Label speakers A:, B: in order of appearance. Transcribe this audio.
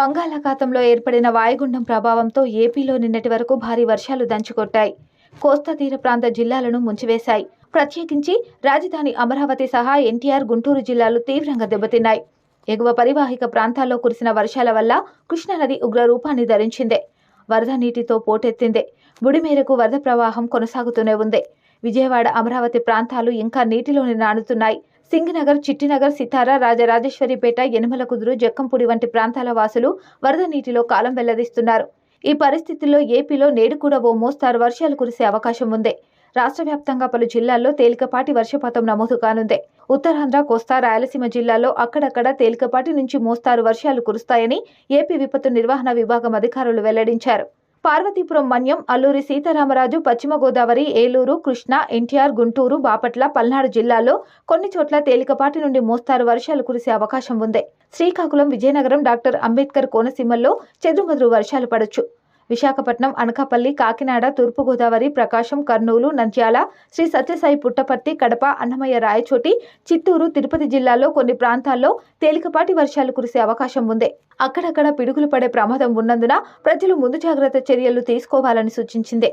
A: బంగాళాఖాతంలో ఏర్పడిన వాయుగుండం ప్రభావంతో ఏపీలో నిన్నటి వరకు భారీ వర్షాలు దంచుకొట్టాయి. కోస్తా తీర ప్రాంత జిల్లాలను ముంచివేశాయి. ప్రత్యేకించి రాజధాని అమరావతి సహా ఎన్టీఆర్ గుంటూరు జిల్లాలు తీవ్రంగా దెబ్బతిన్నాయి. ఎగువ పరివాహిక ప్రాంతాల్లో కురిసిన వర్షాల వల్ల కృష్ణానది ఉగ్ర రూపాన్ని ధరించిందే. వరద నీటితో పోటెత్తిందే. బుడిమేరకు వరద ప్రవాహం కొనసాగుతూనే ఉంది. విజయవాడ అమరావతి ప్రాంతాలు ఇంకా నీటిలోని నానుతున్నాయి. సింగనగర్ చిట్టినగర్ సితార రాజరాజేశ్వరిపేట యనమలకుదురు జక్కంపూడి వంటి ప్రాంతాల వాసులు వరద నీటిలో కాలం వెల్లదిస్తున్నారు. ఈ పరిస్థితుల్లో ఏపీలో నేడు కూడా ఓ మోస్తారు వర్షాలు కురిసే అవకాశం ఉంది. రాష్ట్ర వ్యాప్తంగా పలు జిల్లాల్లో తేలికపాటి వర్షపాతం నమోదు కానుంది. ఉత్తరాంధ్ర కోస్తా రాయలసీమ జిల్లాల్లో అక్కడక్కడ తేలికపాటి నుంచి మోస్తారు వర్షాలు కురుస్తాయని ఏపీ విపత్తు నిర్వహణ విభాగం అధికారులు వెల్లడించారు. పార్వతీపురం మన్యం అల్లూరి సీతారామరాజు పశ్చిమ గోదావరి ఏలూరు కృష్ణా ఎన్టీఆర్ గుంటూరు బాపట్ల పల్నాడు జిల్లాల్లో కొన్ని చోట్ల తేలికపాటి నుండి మోస్తారు వర్షాలు కురిసే అవకాశం ఉంది. శ్రీకాకుళం విజయనగరం డాక్టర్ అంబేద్కర్ కోనసీమల్లో చెదురుమదురు వర్షాలు పడొచ్చు. విశాఖపట్నం అనకాపల్లి కాకినాడ తూర్పుగోదావరి ప్రకాశం కర్నూలు నంద్యాల శ్రీ సత్యసాయి పుట్టపర్తి కడప అన్నమయ్య రాయచోటి చిత్తూరు తిరుపతి జిల్లాల్లో కొన్ని ప్రాంతాల్లో తేలికపాటి వర్షాలు కురిసే అవకాశం ఉంది. అక్కడక్కడ పిడుగులు పడే ప్రమాదం ఉన్నందున ప్రజలు ముందు జాగ్రత్త చర్యలు తీసుకోవాలని సూచించింది.